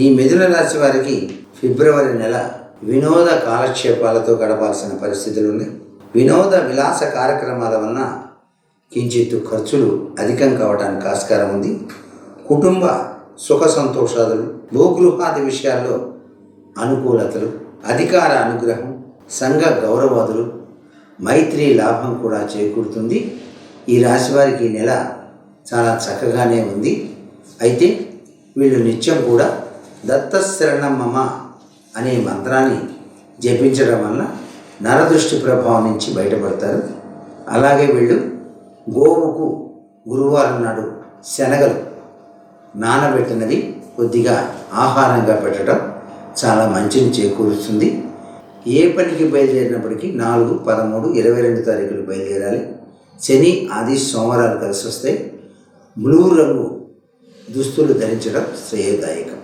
ఈ మిథున రాశి వారికి ఫిబ్రవరి నెల వినోద కాలక్షేపాలతో గడపాల్సిన పరిస్థితులు ఉన్నాయి. వినోద విలాస కార్యక్రమాల వలన కించిత్తు ఖర్చులు అధికం కావడానికి ఆస్కారం ఉంది. కుటుంబ సుఖ సంతోషాలు భూగృహాది విషయాల్లో అనుకూలతలు అధికార అనుగ్రహం సంఘ గౌరవాదులు మైత్రి లాభం కూడా చేకూరుతుంది. ఈ రాశి వారికి ఈ నెల చాలా చక్కగానే ఉంది. అయితే వీళ్ళు నిత్యం కూడా దత్తశరణం మమ అనే మంత్రాన్ని జపించడం వల్ల నరదృష్టి ప్రభావం నుంచి బయటపడతారు. అలాగే వీళ్ళు గోవుకు గురువారం నాడు శనగలు నానబెట్టినది కొద్దిగా ఆహారంగా పెట్టడం చాలా మంచిని చేకూరుస్తుంది. ఏ పనికి బయలుదేరినప్పటికీ నాలుగు పదమూడు ఇరవై రెండు తారీఖులు బయలుదేరాలి. శని ఆది సోమవారాలు కలిసి వస్తాయి బ్లూ రంగు దుస్తులు ధరించడం శ్రేయదాయకం.